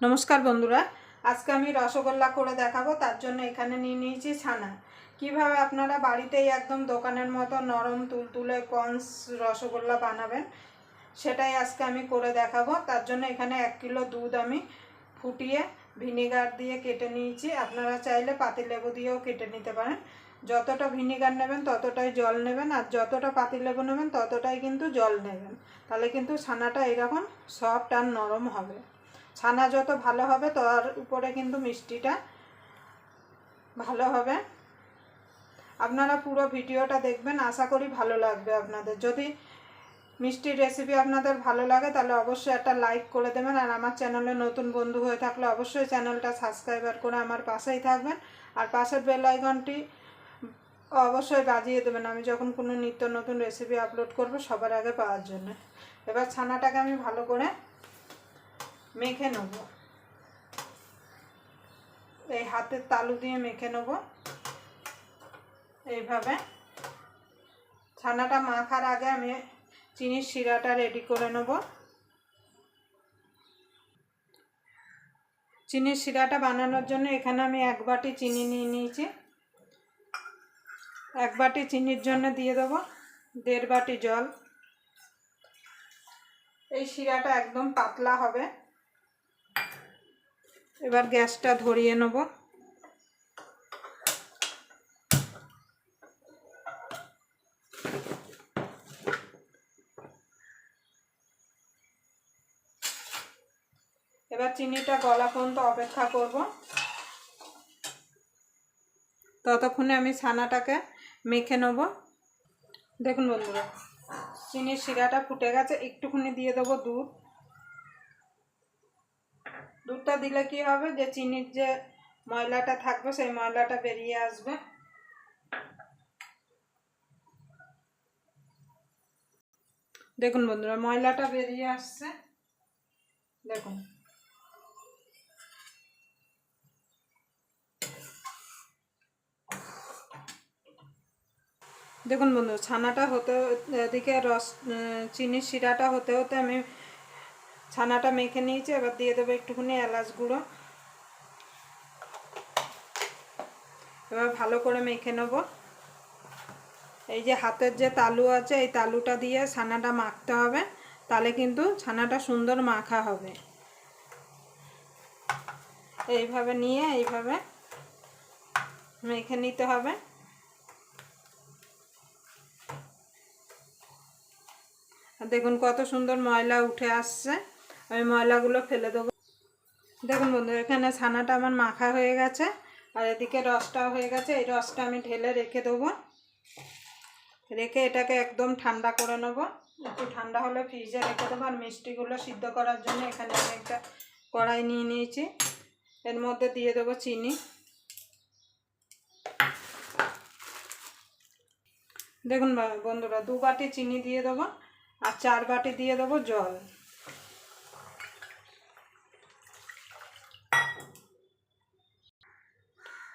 নমস্কার বন্ধুরা, আজকে আমি রসগোল্লা করে দেখাবো, তার জন্য এখানে নিয়ে নিয়েছি ছানা। কীভাবে আপনারা বাড়িতেই একদম দোকানের মতো নরম তুলতুলে পন্স রসগোল্লা বানাবেন, সেটাই আজকে আমি করে দেখাবো। তার জন্য এখানে এক কিলো দুধ আমি ফুটিয়ে ভিনেগার দিয়ে কেটে নিয়েছি। আপনারা চাইলে পাতিলেবু দিয়েও কেটে নিতে পারেন। যতটা ভিনেগার নেবেন, ততটাই জল নেবেন, আর যতটা পাতিলেবু নেবেন, ততটাই কিন্তু জল নেবেন। তাহলে কিন্তু ছানাটা এরকম সফট আর নরম হবে। ছানা যত ভালো হবে, তার উপরে কিন্তু মিষ্টিটা ভালো হবে। আপনারা পুরো ভিডিওটা দেখবেন, আশা করি ভালো লাগবে আপনাদের। যদি মিষ্টির রেসিপি আপনাদের ভালো লাগে, তাহলে অবশ্যই একটা লাইক করে দেবেন। আর আমার চ্যানেলে নতুন বন্ধু হয়ে থাকলে অবশ্যই চ্যানেলটা সাবস্ক্রাইবার করে আমার পাশেই থাকবেন। আর পাশের বেল আইকনটি অবশ্যই বাজিয়ে দেবেন। আমি যখন কোনো নিত্য নতুন রেসিপি আপলোড করব সবার আগে পাওয়ার জন্য। এবার ছানাটাকে আমি ভালো করে মেখে নেব। এই হাতের তালু দিয়ে মেখে নেব। এইভাবে। ছানাটা মাখার আগে আমি চিনির শিরাটা রেডি করে নেব। চিনির শিরাটা বানানোর জন্য এখানে আমি এক বাটি চিনি নিয়ে নিয়েছি। এক বাটি চিনির জন্য দিয়ে দেবো দেড় বাটি জল। এই শিরাটা একদম পাতলা হবে। এবার গ্যাসটা ধরিয়ে নেব। এবার চিনিটা গলা পর্যন্ত অপেক্ষা করব। ততক্ষণে আমি ছানাটাকে মেখে নেব। দেখুন বন্ধুরা, চিনির শিরাটা ফুটে গেছে, একটুখানি দিয়ে দেবো দুধ। দুধটা দিলে কি হবে? যে চিনির যে ময়লাটা থাকবে, সেই ময়লাটা বেরিয়ে আসবে। দেখুন বন্ধুরা, ময়লাটা বেরিয়ে আসছে। দেখুন। দেখুন বন্ধু ছানাটা হতে, এদিকে রস চিনির শিরাটা হতে হতে আমি ছানাটা মেখে নিয়েছি, এবার দিয়ে দেবো একটুখানি এলাচ গুঁড়ো। এবার ভালো করে মেখে নেব। এই যে হাতের যে তালু আছে, এই তালুটা দিয়ে ছানাটা মাখতে হবে, তাহলে কিন্তু ছানাটা সুন্দর মাখা হবে। এইভাবে নিয়ে এইভাবে মেখে নিতে হবে। দেখুন কত সুন্দর ময়লা উঠে আসছে। আমি ময়লাগুলো ফেলে দেবো। দেখুন বন্ধু এখানে ছানাটা আমার মাখা হয়ে গেছে, আর এদিকে রসটাও হয়ে গেছে। এই রসটা আমি ঢেলে রেখে দেবো। রেখে এটাকে একদম ঠান্ডা করে নেব। একটু ঠান্ডা হলে ফ্রিজে রেখে দেবো, আর মিষ্টিগুলো সিদ্ধ করার জন্য এখানে আমি একটা কড়াই নিয়ে নিয়েছি। এর মধ্যে দিয়ে দেবো চিনি। দেখুন বন্ধুরা, দু বাটি চিনি দিয়ে দেবো, আর চার বাটি দিয়ে দেবো জল।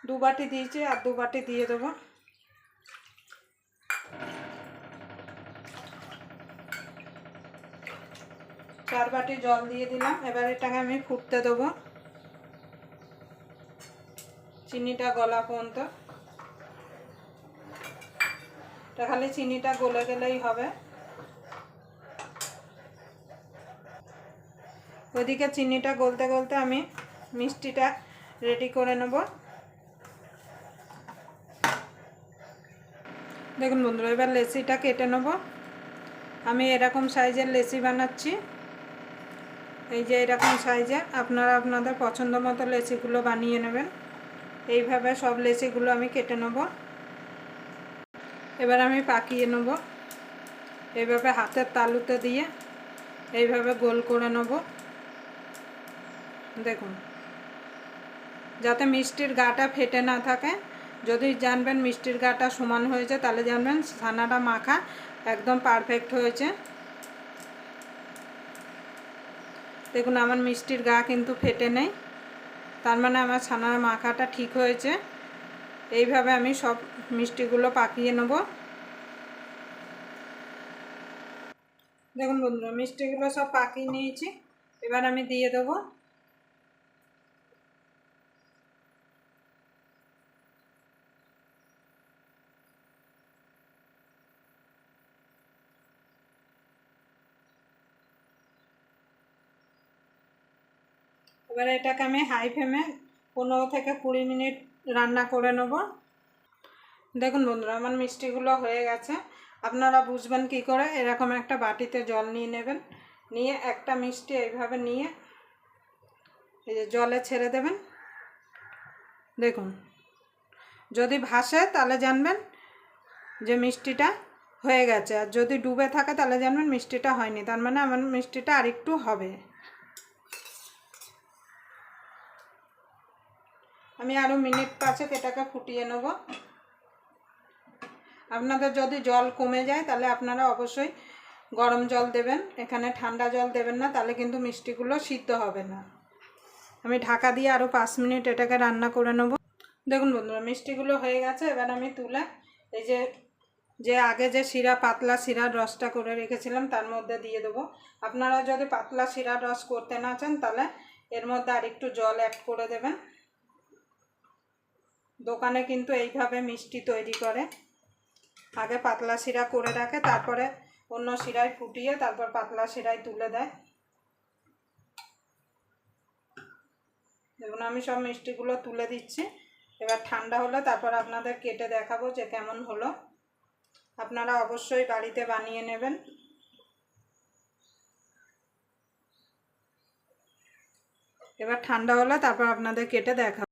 দু বাটি দিয়েছি আর দু বাটি দিয়ে দেবো। চার বাটি জল দিয়ে দিলাম, এবার এটাকে আমি ফুটতে দেবো। চিনিটা গলা পর্যন্ত। এটা খালি চিনিটা গলে গেলেই হবে। ওইদিকে চিনিটা গলতে গলতে আমি মিষ্টিটা রেডি করে নেব। দেখুন বন্ধুরা, এবার লেসিটা কেটে নেব। আমি এরকম সাইজের লেসি বানাচ্ছি। এই যে এরকম সাইজের, আপনারা আপনাদের পছন্দ মতো লেসিগুলো বানিয়ে নেবেন। এইভাবে সব লেসিগুলো আমি কেটে নেব। এবার আমি পাকিয়ে নেব। এইভাবে হাতের তালুতে দিয়ে এইভাবে গোল করে নেব। দেখুন, যাতে মিষ্টির গাটা ফেটে না থাকে। যদি জানবেন মিষ্টির গাটা সমান হয়েছে, তাহলে জানবেন ছানাটা মাখা একদম পারফেক্ট হয়েছে। দেখুন, আমার মিষ্টির গা কিন্তু ফেটে নেই, তার মানে আমার ছানার মাখাটা ঠিক হয়েছে। এইভাবে আমি সব মিষ্টিগুলো পাকিয়ে নেব। দেখুন বন্ধুরা, মিষ্টিগুলো সব পাকিয়ে নিয়েছি, এবার আমি দিয়ে দেবো এবারে এটাকে আমি হাই ফ্লেমে পনেরো থেকে কুড়ি মিনিট রান্না করে নেব। দেখুন বন্ধুরা, আমার মিষ্টিগুলো হয়ে গেছে। আপনারা বুঝবেন কি করে, এরকম একটা বাটিতে জল নিয়ে নেবেন। নিয়ে একটা মিষ্টি এইভাবে নিয়ে এই যে জলে ছেড়ে দেবেন। দেখুন, যদি ভাসে তাহলে জানবেন যে মিষ্টিটা হয়ে গেছে। আর যদি ডুবে থাকে তাহলে জানবেন মিষ্টিটা হয়নি। তার মানে আমার মিষ্টিটা আরেকটু হবে। আমি আরও মিনিট পাঁচেক এটাকে ফুটিয়ে নেব। আপনাদের যদি জল কমে যায়, তাহলে আপনারা অবশ্যই গরম জল দেবেন। এখানে ঠান্ডা জল দেবেন না, তাহলে কিন্তু মিষ্টিগুলো সিদ্ধ হবে না। আমি ঢাকা দিয়ে আরও পাঁচ মিনিট এটাকে রান্না করে নেব। দেখুন বন্ধুরা, মিষ্টিগুলো হয়ে গেছে। এবার আমি তুলে এই যে যে আগে যে শিরা, পাতলা শিরার রসটা করে রেখেছিলাম, তার মধ্যে দিয়ে দেবো। আপনারা যদি পাতলা শিরার রস করতে না চান, তাহলে এর মধ্যে আরেকটু জল অ্যাড করে দেবেন। দোকানে কিন্তু এইভাবে মিষ্টি তৈরি করে। আগে পাতলা শিরা করে রাখে, তারপরে অন্য শিরায় ফুটিয়ে তারপর পাতলা শিরায় তুলে দেয়। দেখুন, আমি সব মিষ্টিগুলো তুলে দিচ্ছি। এবার ঠান্ডা হলে তারপর আপনাদের কেটে দেখাবো যে কেমন হলো। আপনারা অবশ্যই বাড়িতে বানিয়ে নেবেন। এবার ঠান্ডা হলে তারপর আপনাদের কেটে দেখাবো।